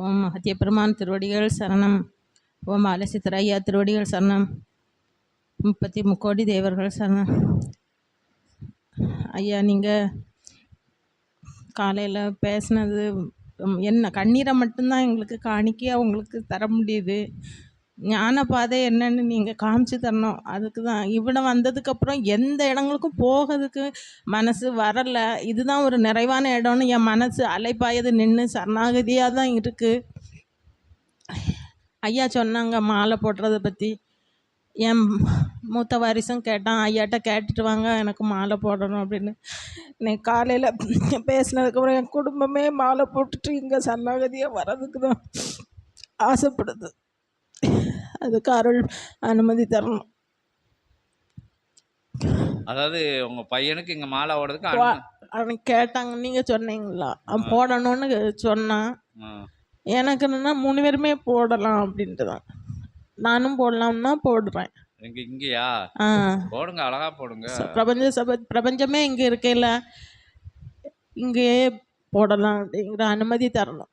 ஓம் மகத்திய பெருமான் திருவடிகள் சரணம். ஓம் அலசி ஐயா திருவடிகள் சரணம். முப்பத்தி முக்கோடி தேவர்கள் சரணம். ஐயா நீங்கள் காலையில் பேசுனது என்ன கண்ணீரை மட்டும்தான் எங்களுக்கு காணிக்கையாக உங்களுக்கு தர முடியுது. ஞான பாதை என்னன்னு நீங்கள் காமிச்சு தரணும். அதுக்கு தான் இவ்வளோ வந்ததுக்கப்புறம் எந்த இடங்களுக்கும் போகிறதுக்கு மனசு வரலை. இதுதான் ஒரு நிறைவான இடம்னு என் மனசு அலைப்பாயது நின்று சரணாகதியாக தான் இருக்குது ஐயா சொன்னாங்க மாலை போடுறத பற்றி என் மூத்த வாரிசும் கேட்டான் ஐயாட்ட கேட்டுட்டு வாங்க எனக்கு மாலை போடணும் அப்படின்னு. இன்னைக்கு காலையில் பேசினதுக்கப்புறம் என் குடும்பமே மாலை போட்டுட்டு இங்கே சரணாகதியாக வர்றதுக்கு தான் ஆசைப்படுது. அதுக்கு அருள் அனுமதி தரணும். அதாவது உங்க பையனுக்கு இங்க மாலை ஓடுறதுக்கு அனுமதி- அவனுக்கு கேட்டாங்க நீங்கள் சொன்னீங்களா? அவன் போடணும்னு சொன்னான். ஆ. எனக்கு என்னன்னா மூணு பேருமே போடலாம் அப்படின்ட்டு தான் நானும் போடலாம்னா போடுறேன் எங்க இங்கயா? ஆ. போடுங்க அழகா போடுங்க. ச- பிரபஞ்ச சபை பிரபஞ்சமே இங்கே இருக்கையில் இங்கேயே போடலாம் அப்படிங்கிற அனுமதி தரணும்.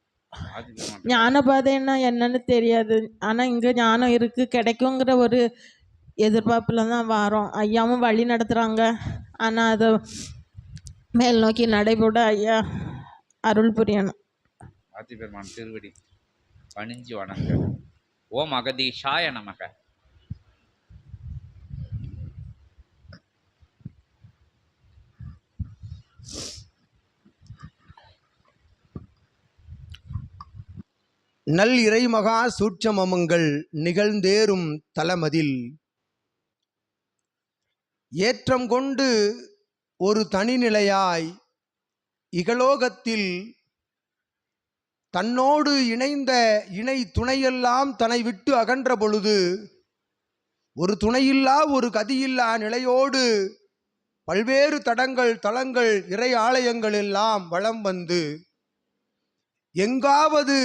ஞானபாதைன்னா என்னன்னு தெரியாது. ஆனால் இங்கே ஞானம் இருக்குது கிடைக்குங்கிற ஒரு எதிர்பார்ப்பில் தான் வாரோம். ஐயாவும் வழி நடத்துகிறாங்க ஆனால் அதை மேல் நோக்கி நடைபோட ஐயா அருள் புரியணும். ஆதிபெருமான் திருவடி பணிஞ்சு வணங்க. ஓம் அகதீஷாய நமக. நல் இறைமகா சூட்சமங்கள் நிகழ்ந்தேறும் தலமதில். ஏற்றம் கொண்டு ஒரு தனிநிலையாய் இகலோகத்தில் தன்னோடு இணைந்த இணை துணையெல்லாம் தன்னை விட்டு அகன்ற பொழுது ஒரு துணையில்லா ஒரு கதியில்லா நிலையோடு பல்வேறு தடங்கள் தளங்கள் இறை ஆலயங்கள் எல்லாம் வலம் வந்து எங்காவது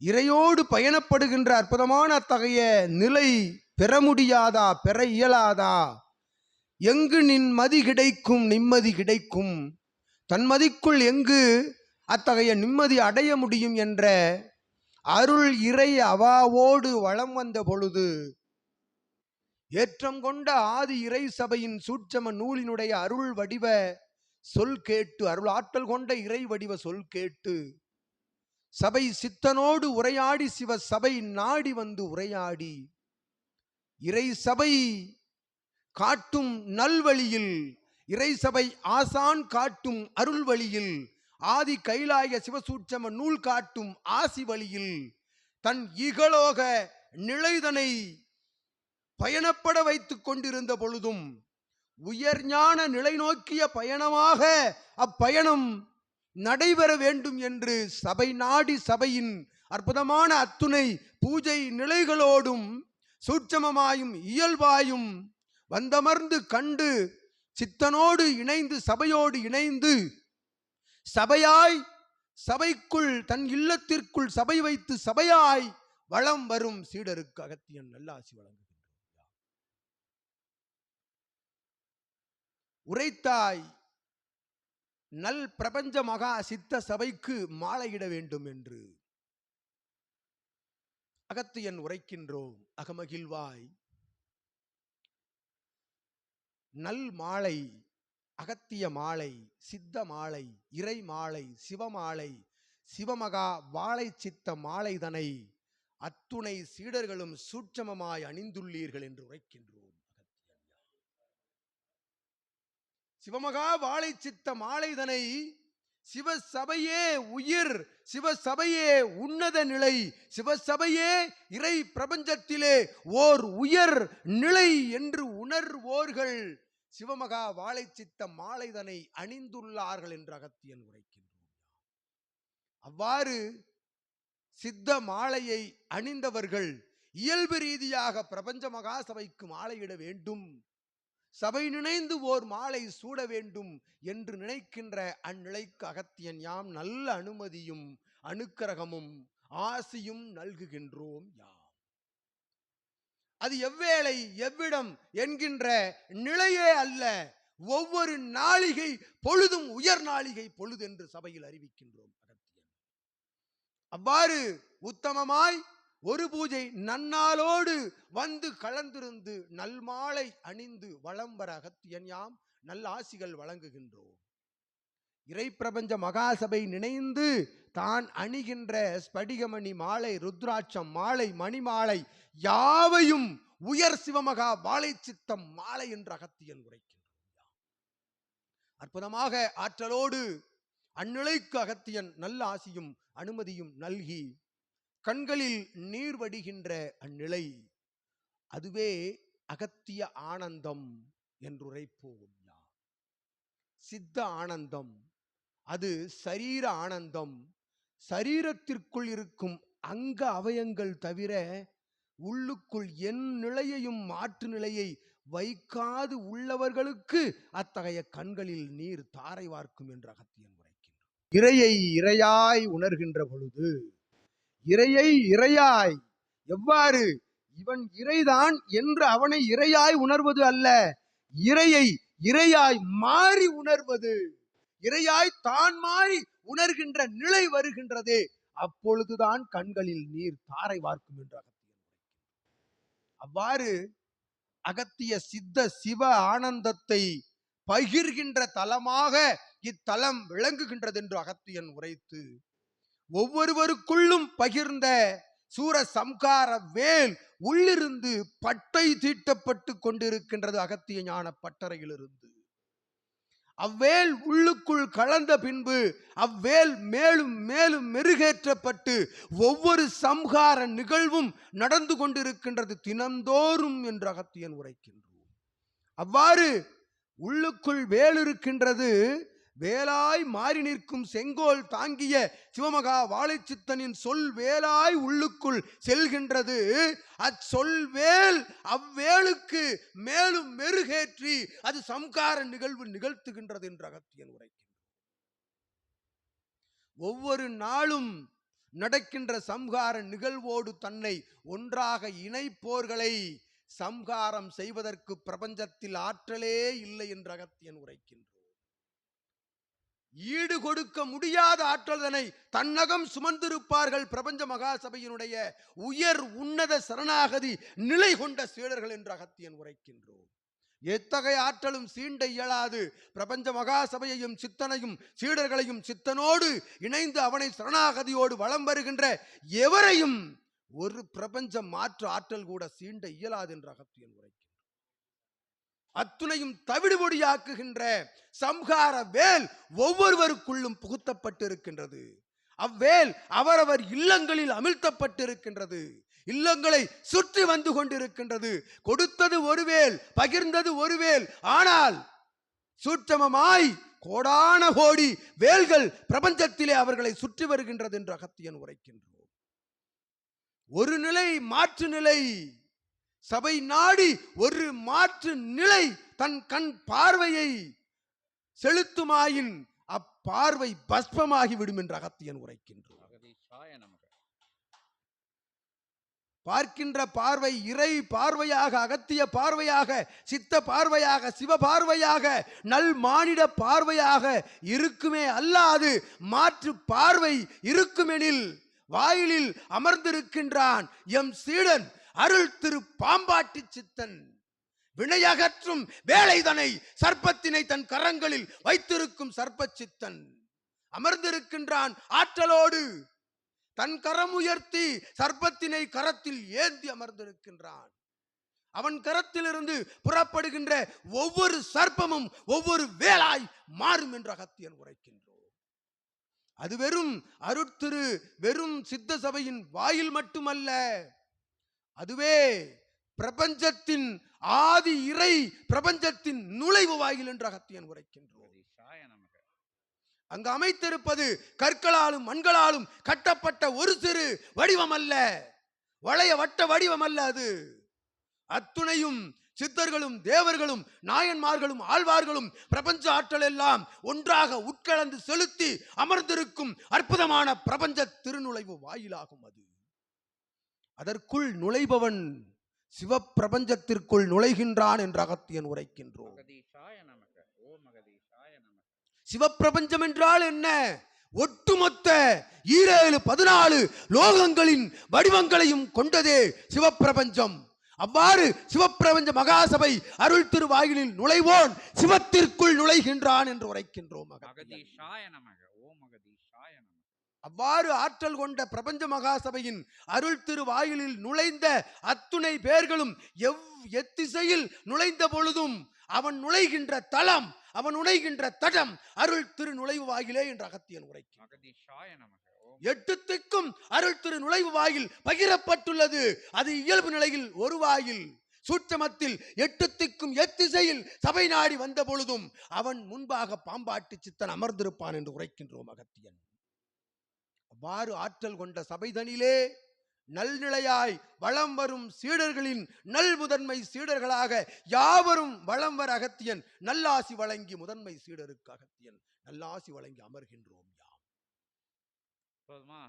இறையோடு பயணப்படுகின்ற அற்புதமான அத்தகைய நிலை பெற முடியாதா பெற இயலாதா? எங்கு நின் மதி கிடைக்கும் நிம்மதி கிடைக்கும்? தன்மதிக்குள் எங்கு அத்தகைய நிம்மதி அடைய முடியும் என்ற அருள் இறை அவாவோடு வளம் வந்த பொழுது ஏற்றம் கொண்ட ஆதி இறை சபையின் சூட்சம நூலினுடைய அருள் வடிவ சொல் கேட்டு அருள் ஆற்றல் கொண்ட இறை வடிவ சொல் கேட்டு சபை சித்தனோடு உரையாடி சிவ சபை நாடி வந்து உரையாடி. இறை சபை காட்டும் நல்வழியில் இறை சபை ஆசான் காட்டும் அருள் வழியில் ஆதி கைலாய சிவசூட்சம நூல் காட்டும் ஆசி வழியில் தன் இகலோக நிலைதனை பயணப்பட வைத்துக் கொண்டிருந்த பொழுதும் உயர்ஞான நிலை நோக்கிய பயணமாக அப்பயணம் நடைபெற வேண்டும் என்று சபை நாடி சபையின் அற்புதமான அத்துணை பூஜை நிலைகளோடும் சூட்சமமாயும் இயல்பாயும் வந்தமர்ந்து கண்டு சித்தனோடு இணைந்து சபையோடு இணைந்து சபையாய் சபைக்குள் தன் இல்லத்திற்குள் சபை வைத்து சபையாய் வளம் வரும் சீடருக்கு அகத்தியன் நல்லாசி வழங்குகின்றோம் உரைத்தாய் நல் பிரபஞ்ச மகா சித்த சபைக்கு மாலையிட வேண்டும் என்று. அகத்தியன் உரைக்கின்றோம் அகமகிழ்வாய். நல் மாலை அகத்திய மாலை சித்த மாலை இறை மாலை சிவமாலை சிவமகா வாழை சித்த மாலைதனை அத்துணை சீடர்களும் சூட்சமமாய் அணிந்துள்ளீர்கள் என்று உரைக்கின்றோம் அகத்தியன் சிவமகா வாழை சித்த மாலைதனை சிவசபையே உயிர் சிவசபையே உன்னத நிலை சிவசபையே இறை பிரபஞ்சத்திலே ஓர் உயர் நிலை என்று உணர்வோர்கள் சிவமகா வாழை சித்த மாலைதனை அணிந்துள்ளார்கள் என்று அகத்தியன் உரைக்கின்றோம் அவ்வாறு சித்த மாலையை அணிந்தவர்கள் இயல்பு ரீதியாக பிரபஞ்ச மகா சபைக்கு மாலையிட வேண்டும். சபை நினைந்து ஓர் மாலை சூட வேண்டும் என்று நினைக்கின்ற அந்நிலைக்கு அகத்தியன் யாம் நல்ல அனுமதியும் அனுக்கிரகமும் ஆசியும் நல்குகின்றோம் யாம். அது எவ்வேளை எவ்விடம் என்கின்ற நிலையே அல்ல ஒவ்வொரு நாளிகை பொழுதும் உயர் நாளிகை பொழுது என்று சபையில் அறிவிக்கின்றோம் அகத்தியன். அவ்வாறு உத்தமமாய் ஒரு பூஜை நன்னாளோடு வந்து கலந்திருந்து நல்மாலை அணிந்து வளம் வர அகத்தியன் யாம் நல்ல ஆசிகள் வழங்குகின்றோம். இறைப்பிரபஞ்ச மகாசபை நினைந்து தான் அணிகின்ற ஸ்படிகமணி மாலை ருத்ராட்சம் மாலை மணிமாலை யாவையும் உயர் சிவமகா வாழை சித்தம் மாலை என்று அகத்தியன் உரைக்கின்றான். அற்புதமாக ஆற்றலோடு அந்நிலைக்கு அகத்தியன் நல்ல ஆசியும் அனுமதியும் நல்கி கண்களில் நீர் வடிகின்ற அந்நிலை அதுவே அகத்திய ஆனந்தம் என்றுரைப்போம் யாம் சித்த ஆனந்தம் அது சரீர ஆனந்தம் சரீரத்திற்குள் இருக்கும் அங்க அவயங்கள் தவிர உள்ளுக்குள் என் நிலையையும் மாற்று நிலையை வைக்காது உள்ளவர்களுக்கு அத்தகைய கண்களில் நீர் தாரை வார்க்கும் என்று அகத்தியன் உரைக்கின்றார் இறையை இறையாய் உணர்கின்ற பொழுது இறையை இறையாய். எவ்வாறு? இவன் இறைதான் என்று அவனை இறையாய் உணர்வது அல்ல. இறையை இறையாய் மாறி உணர்வது. இறையாய் தான் மாறி உணர்கின்ற நிலை வருகின்றதே. அப்பொழுதுதான் கண்களில் நீர் தாரை வார்க்கும் என்று அகத்தியன் அவ்வாறு அகத்திய சித்த சிவ ஆனந்தத்தை பகிர்கின்ற தலமாக இத்தலம் விளங்குகின்றது என்று அகத்தியன் உரைத்து ஒவ்வொருவருக்குள்ளும் பகிர்ந்த சூர சம்கார வேல் உள்ளிருந்து பட்டை தீட்டப்பட்டு கொண்டிருக்கின்றது அகத்திய ஞான பட்டறையிலிருந்து அவ்வேல் உள்ளுக்குள் கலந்த பின்பு அவ்வேல் மேலும் மேலும் மெருகேற்றப்பட்டு ஒவ்வொரு சம்ஹார நிகழ்வும் நடந்து கொண்டிருக்கின்றது தினந்தோறும் என்று அகத்தியன் உரைக்கின்றோம் அவ்வாறு உள்ளுக்குள் வேல் இருக்கின்றது வேலாய் மாறி நிற்கும் செங்கோல் தாங்கிய சிவமகா வாழைச்சித்தனின் சொல் வேலாய் உள்ளுக்குள் செல்கின்றது. அச்சொல் வேல் அவ்வேலுக்கு மேலும் மெருகேற்றி அது சம்கார நிகழ்வு நிகழ்த்துகின்றது என்று அகத்தியன் உரைக்கின்றார் ஒவ்வொரு நாளும் நடக்கின்ற சம்ஹார நிகழ்வோடு தன்னை ஒன்றாக இணைப்போர்களை சம்ஹாரம் செய்வதற்கு பிரபஞ்சத்தில் ஆற்றலே இல்லை என்று அகத்தியன் உரைக்கின்றோம் ஈடு கொடுக்க முடியாத ஆற்றல்தனை தன்னகம் சுமந்திருப்பார்கள் பிரபஞ்ச மகாசபையினுடைய உயர் உன்னத சரணாகதி நிலை கொண்ட சீடர்கள் என்று அகத்தியன் உரைக்கின்றோம். எத்தகைய ஆற்றலும் சீண்ட இயலாது. பிரபஞ்ச மகாசபையையும் சித்தனையும் சீடர்களையும் சித்தனோடு இணைந்து அவனை சரணாகதியோடு வலம் வருகின்ற எவரையும் ஒரு பிரபஞ்ச மாற்று ஆற்றல் கூட சீண்ட இயலாது என்று அகத்தியன் உரைக்கின்றார் அத்துணையும் தவிடுபொடியாக்குகின்ற சம்ஹார வேல் ஒவ்வொருவருக்குள்ளும் புகுத்தப்பட்டிருக்கின்றது. அவ்வேல் அவரவர் இல்லங்களில் அமிழ்த்தப்பட்டிருக்கின்றது. இல்லங்களை சுற்றி வந்து கொண்டிருக்கின்றது. கொடுத்தது ஒரு வேல் பகிர்ந்தது ஒருவேல் ஆனால் சூட்சமமாய் கோடான கோடி வேல்கள் பிரபஞ்சத்திலே அவர்களை சுற்றி வருகின்றது என்று அகத்தியன் உரைக்கின்றோம் ஒரு நிலை மாற்று நிலை சபை நாடி ஒரு மாற்று நிலை தன் கண் பார்வையை செலுத்துமாயின் அப்பார்வை பஸ்பமாகி விடும் என்று அகத்தியன் நமக. பார்க்கின்ற பார்வை இறை பார்வையாக அகத்திய பார்வையாக சித்த பார்வையாக சிவ பார்வையாக நல் மானிட பார்வையாக இருக்குமே அல்லாது மாற்று பார்வை இருக்குமெனில் வாயிலில் அமர்ந்திருக்கின்றான் எம் சீடன். அருள் திரு பாம்பாட்டி சித்தன். வினையகற்றும் வேலைதனை சர்ப்பத்தினை தன் கரங்களில் வைத்திருக்கும் சர்ப்ப சித்தன். அமர்ந்திருக்கின்றான் ஆற்றலோடு. தன் கரம் உயர்த்தி சர்ப்பத்தினை கரத்தில் ஏந்தி அமர்ந்திருக்கின்றான். அவன் கரத்திலிருந்து புறப்படுகின்ற ஒவ்வொரு சர்ப்பமும் ஒவ்வொரு வேளாய் மாறும் என்று அகத்தியன் உரைக்கின்றோம். அது வெறும் அருட்திரு வெறும் சித்த சபையின் வாயில் மட்டுமல்ல அதுவே பிரபஞ்சத்தின் ஆதி இறை பிரபஞ்சத்தின் நுழைவு வாயில் என்று அகத்தியன் உரைக்கின்றோம் அங்கு அமைத்திருப்பது கற்களாலும் மண்களாலும் கட்டப்பட்ட ஒரு சிறு வடிவம் அல்ல வளைய வட்ட வடிவம் அல்ல அது. அத்துணையும் சித்தர்களும் தேவர்களும் நாயன்மார்களும் ஆழ்வார்களும் பிரபஞ்ச ஆற்றல் எல்லாம் ஒன்றாக உட்கலந்து செலுத்தி அமர்ந்திருக்கும் அற்புதமான பிரபஞ்ச திருநுழைவு வாயிலாகும் அது. அதற்குள் நுழைபவன் சிவப்பிரபஞ்சத்திற்குள் நுழைகின்றான் என்று அகத்தியன் உரைக்கின்றோம். சிவப்பிரபஞ்சம் என்றால் என்ன? ஒட்டுமொத்த ஈரேழு பதினாலு லோகங்களின் வடிவங்களையும் கொண்டதே சிவப்பிரபஞ்சம். அவ்வாறு சிவப்பிரபஞ்ச மகாசபை அருள் திருவாயிலில் நுழைவோன் சிவத்திற்குள் நுழைகின்றான் என்று உரைக்கின்றோம் நமக. மகதீஷாய நமக. அவ்வாறு ஆற்றல் கொண்ட பிரபஞ்ச மகாசபையின் அருள் திருவாயிலில் நுழைந்த அத்துணை பேர்களும் எவ் எத்திசையில் நுழைந்த பொழுதும் அவன் நுழைகின்ற தலம் அவன் நுழைகின்ற தடம் அருள் திரு நுழைவு வாயிலே என்று அகத்தியன் உரைக்கும் எட்டு திக்கும் அருள் திரு நுழைவு வாயில் பகிரப்பட்டுள்ளது. அது இயல்பு நிலையில் ஒரு வாயில். சூட்சமத்தில் எட்டு திக்கும் எத்திசையில் சபை நாடி வந்த பொழுதும் அவன் முன்பாக பாம்பாட்டு சித்தன் அமர்ந்திருப்பான் என்று உரைக்கின்றோம் அகத்தியன். அவ்வாறு ஆற்றல் கொண்ட சபைதனிலே நல்நிலையாய் வளம் வரும் சீடர்களின் நல் முதன்மை சீடர்களாக யாவரும் வளம் வர அகத்தியன் நல்லாசி வழங்கி முதன்மை சீடருக்கு அகத்தியன் நல்லாசி வழங்கி அமர்கின்றோம் யாம். போதுமா?